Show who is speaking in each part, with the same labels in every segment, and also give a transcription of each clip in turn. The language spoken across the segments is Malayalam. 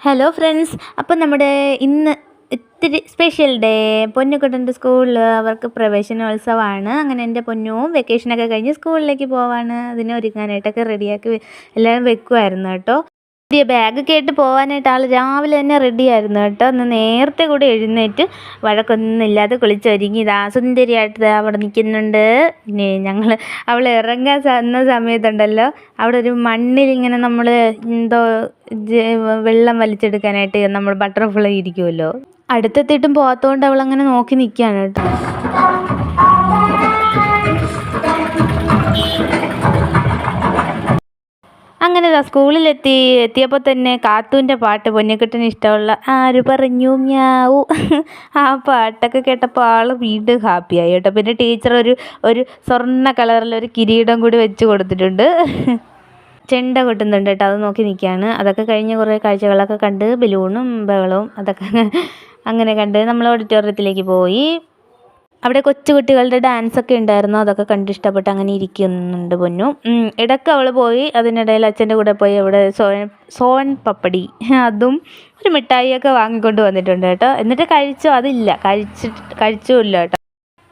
Speaker 1: ഹലോ ഫ്രണ്ട്സ് അപ്പം നമ്മുടെ ഇന്ന് ഇത്തിരി സ്പെഷ്യൽ ഡേ പൊന്നുകുട്ടന്റെ സ്കൂളിൽ അവർക്ക് പ്രവേശനോത്സവമാണ്. അങ്ങനെ എന്റെ പൊന്നുവും വെക്കേഷനൊക്കെ കഴിഞ്ഞ് സ്കൂളിലേക്ക് പോവാണ്. അതിനെ ഒരുങ്ങാനായിട്ടൊക്കെ റെഡിയാക്കി എല്ലാവരും വെക്കുമായിരുന്നു കേട്ടോ. പുതിയ ബാഗ് കേട്ട് പോകാനായിട്ട് ആൾ രാവിലെ തന്നെ റെഡിയായിരുന്നു കേട്ടോ. ഒന്ന് നേരത്തെ കൂടി എഴുന്നേറ്റ് വഴക്കൊന്നും ഇല്ലാതെ കുളിച്ചൊരുങ്ങി. സുന്ദരിയായിട്ട് അവിടെ നിൽക്കുന്നുണ്ട്. പിന്നെ ഞങ്ങൾ അവൾ ഇറങ്ങാൻ എന്ന സമയത്തുണ്ടല്ലോ. അവിടെ ഒരു മണ്ണിൽ ഇങ്ങനെ നമ്മൾ എന്തോ വെള്ളം വലിച്ചെടുക്കാനായിട്ട് നമ്മൾ ബട്ടർഫ്ലൈ ഇരിക്കുമല്ലോ അടുത്തെത്തിയിട്ടും പോകാത്തതുകൊണ്ട് അവൾ അങ്ങനെ നോക്കി നിൽക്കുകയാണ് കേട്ടോ. അങ്ങനെ ദാ സ്കൂളിലെത്തി എത്തിയപ്പോൾ തന്നെ കാത്തൂന്റെ പാട്ട് പൊന്നിക്കുട്ടന് ഇഷ്ടമുള്ള ആര് പറഞ്ഞു മ്യാവു ആ പാട്ടൊക്കെ കേട്ടപ്പോൾ ആൾ വീണ്ടും ഹാപ്പിയായി കേട്ടോ. പിന്നെ ടീച്ചർ ഒരു ഒരു സ്വർണ കളറിൽ ഒരു കിരീടം കൂടി വെച്ച് കൊടുത്തിട്ടുണ്ട്. ചെണ്ട കൊട്ടുന്നുണ്ട് കേട്ടോ അത് നോക്കി നിൽക്കുകയാണ് അതൊക്കെ കഴിഞ്ഞ കുറേ കാഴ്ചകളൊക്കെ കണ്ട് ബലൂണും ബഹളവും അതൊക്കെ അങ്ങനെ കണ്ട് നമ്മൾ ഓഡിറ്റോറിയത്തിലേക്ക് പോയി. അവിടെ കൊച്ചു കുട്ടികളുടെ ഡാൻസ് ഒക്കെ ഉണ്ടായിരുന്നു അതൊക്കെ കണ്ട് ഇഷ്ടപ്പെട്ട് അങ്ങനെ ഇരിക്കുന്നുണ്ട് പൊന്നു. ഇടയ്ക്ക് അവൾ പോയി അതിനിടയിൽ അച്ഛന്റെ കൂടെ പോയി അവിടെ സോൻ സോൻ പപ്പടി അതും ഒരു മിഠായിയൊക്കെ വാങ്ങിക്കൊണ്ട് വന്നിട്ടുണ്ട് കേട്ടോ. എന്നിട്ട് കഴിച്ചോ? അതില്ല. കഴിച്ച് കഴിച്ചുമില്ല കേട്ടോ.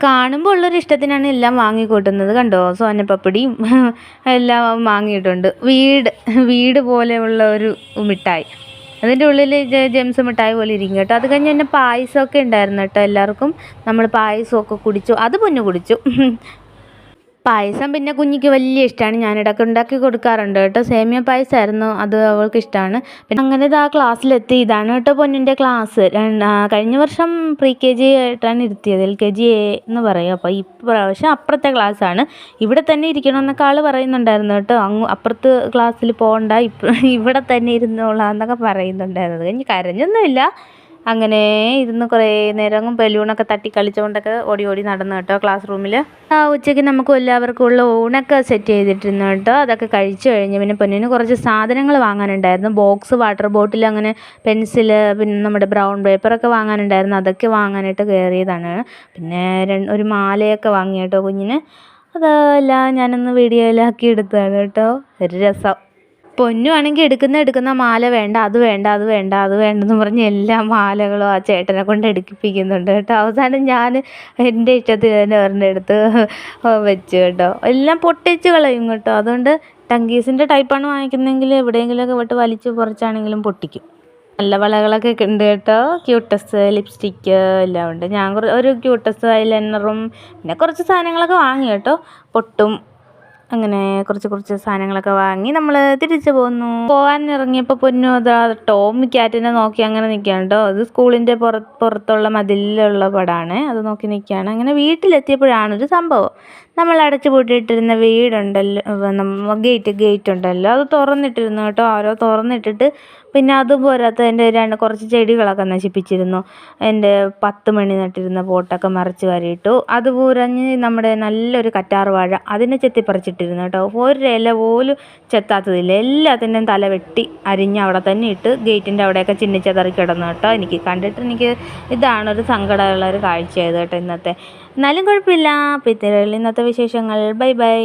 Speaker 1: കാണുമ്പോൾ ഉള്ളൊരു ഇഷ്ടത്തിനാണ് എല്ലാം വാങ്ങിക്കൂട്ടുന്നത്. കണ്ടോ? സോനപ്പപ്പടിയും എല്ലാം വാങ്ങിയിട്ടുണ്ട്. വീട് വീട് പോലെയുള്ള ഒരു മിഠായി. അതിന്റെ ഉള്ളിൽ ജെംസ് മിഠായി പോലെ ഇരിക്കും കേട്ടോ. അത് കഴിഞ്ഞ് തന്നെ പായസമൊക്കെ ഉണ്ടായിരുന്നു കേട്ടോ എല്ലാവർക്കും. നമ്മൾ പായസമൊക്കെ കുടിച്ചു. അത് പൊന്നു കുടിച്ചു. പായസം പിന്നെ കുഞ്ഞിക്ക് വലിയ ഇഷ്ടമാണ് ഞാൻ ഇടയ്ക്ക് ഉണ്ടാക്കി കൊടുക്കാറുണ്ട് കേട്ടോ. സേമിയ പായസമായിരുന്നു അത് അവൾക്ക് ഇഷ്ടമാണ് പിന്നെ അങ്ങനെ ആ ക്ലാസ്സിലെത്തി. ഇതാണ് കേട്ടോ പൊന്നിന്റെ ക്ലാസ്. കഴിഞ്ഞ വർഷം പ്രീ കെ ജി ആയിട്ടാണ് ഇരുത്തിയത്. എൽ കെ ജി എന്ന് പറയും. അപ്പോൾ ഇപ്രാവശ്യം പ്രാവശ്യം അപ്പുറത്തെ ക്ലാസ്സാണ്. ഇവിടെ തന്നെ ഇരിക്കണമെന്നൊക്കെ ആൾ പറയുന്നുണ്ടായിരുന്നു കേട്ടോ. അങ്ങ് അപ്പുറത്ത് ക്ലാസ്സിൽ പോകണ്ട. ഇപ്പ ഇവിടെ തന്നെ ഇരുന്നോളാം എന്നൊക്കെ പറയുന്നുണ്ടായിരുന്നു. കഴിഞ്ഞ് കരഞ്ഞൊന്നുമില്ല. അങ്ങനെ ഇരുന്ന് കുറേ നേരം ബലൂണൊക്കെ തട്ടി കളിച്ചുകൊണ്ടൊക്കെ ഓടി ഓടി നടന്നു കേട്ടോ ക്ലാസ് റൂമിൽ ആ ഉച്ചയ്ക്ക് നമുക്ക് എല്ലാവർക്കും ഉള്ള ഊണൊക്കെ സെറ്റ് ചെയ്തിട്ടിരുന്നു കേട്ടോ. അതൊക്കെ കഴിച്ചു കഴിഞ്ഞ് പിന്നെ പൊന്നിന് കുറച്ച് സാധനങ്ങൾ വാങ്ങാനുണ്ടായിരുന്നു. ബോക്സ് വാട്ടർ ബോട്ടിൽ അങ്ങനെ പെൻസിൽ പിന്നെ നമ്മുടെ ബ്രൗൺ പേപ്പറൊക്കെ വാങ്ങാനുണ്ടായിരുന്നു. അതൊക്കെ വാങ്ങാനായിട്ട് കയറിയതാണ് പിന്നെ ഒരു മാലയൊക്കെ വാങ്ങി കേട്ടോ കുഞ്ഞിന്. അതെല്ലാം ഞാനൊന്ന് വീഡിയോയിലാക്കി എടുത്തതാണ് കേട്ടോ. ഒരു രസം. പൊന്നു ആണെങ്കിൽ എടുക്കുന്ന എടുക്കുന്ന മാല വേണ്ട അത് വേണ്ട അത് വേണ്ട അത് വേണ്ടെന്ന് പറഞ്ഞ് എല്ലാ മാലകളും ആ ചേട്ടനെ കൊണ്ട് എടുക്കിപ്പിക്കുന്നുണ്ട് കേട്ടോ. അവസാനം ഞാൻ എന്റെ ഇഷ്ടത്തിന് തന്നെ ഒരെണ്ണെടുത്ത് വെച്ച് കേട്ടോ. എല്ലാം പൊട്ടിച്ച് കളയും കേട്ടോ. അതുകൊണ്ട് ടങ്കീസിന്റെ ടൈപ്പാണ് വാങ്ങിക്കുന്നതെങ്കിൽ എവിടെയെങ്കിലുമൊക്കെ വിട്ട് വലിച്ച് പുറച്ചാണെങ്കിലും പൊട്ടിക്കും. നല്ല വളകളൊക്കെ ഉണ്ട് കേട്ടോ. ക്യൂട്ടസ് ലിപ്സ്റ്റിക്ക് എല്ലാം ഉണ്ട്. ഞാൻ ഒരു ക്യൂട്ടസ് ഐലൈനറും പിന്നെ കുറച്ച് സാധനങ്ങളൊക്കെ വാങ്ങി കേട്ടോ. പൊട്ടും. അങ്ങനെ കുറച്ച് കുറച്ച് സാധനങ്ങളൊക്കെ വാങ്ങി നമ്മൾ തിരിച്ചു പോന്നു. പോകാൻ ഇറങ്ങിയപ്പോൾ പൊന്നു അതാ ടോം ക്യാറ്റിനെ നോക്കി അങ്ങനെ നിൽക്കുകയാണ് കേട്ടോ അത് സ്കൂളിന്റെ പുറ പുറത്തുള്ള മതിലുള്ള പടമാണ് അത് നോക്കി നിൽക്കുകയാണ് അങ്ങനെ വീട്ടിലെത്തിയപ്പോഴാണ് ഒരു സംഭവം. നമ്മൾ അടച്ചു പൂട്ടിയിട്ടിരുന്ന വീടുണ്ടല്ലോ ഗേറ്റ് ഗേറ്റ് ഉണ്ടല്ലോ അത് തുറന്നിട്ടിരുന്നു കേട്ടോ ആരോ തുറന്നിട്ടിട്ട് പിന്നെ അതും പോരാത്ത എന്റെ രണ്ട് കുറച്ച് ചെടികളൊക്കെ നശിപ്പിച്ചിരുന്നു. എന്റെ പത്ത് മണി നട്ടിരുന്ന പോട്ടൊക്കെ മറിച്ച് വാരിയിട്ടു. അത് പുരഞ്ഞ് നമ്മുടെ നല്ലൊരു കറ്റാർ വാഴ അതിനെ ചെത്തിപ്പറിച്ചിട്ടിരുന്നു കേട്ടോ. ഒരു ഇല പോലും ചെത്താത്തതില്ല. എല്ലാത്തിന്റെയും തല വെട്ടി അരിഞ്ഞ് അവിടെ തന്നെ ഇട്ട് ഗേറ്റിന്റെ അവിടെയൊക്കെ ചിന്നിച്ചതറി കിടന്നു കേട്ടോ. എനിക്ക് കണ്ടിട്ട് എനിക്ക് ഇതാണ് ഒരു സങ്കടമുള്ള ഒരു കാഴ്ചയായത് കേട്ടോ ഇന്നത്തെ. എന്നാലും കുഴപ്പമില്ല. പിത്തിരകളിൽ ഇന്നത്തെ വിശേഷങ്ങൾ. Bye bye.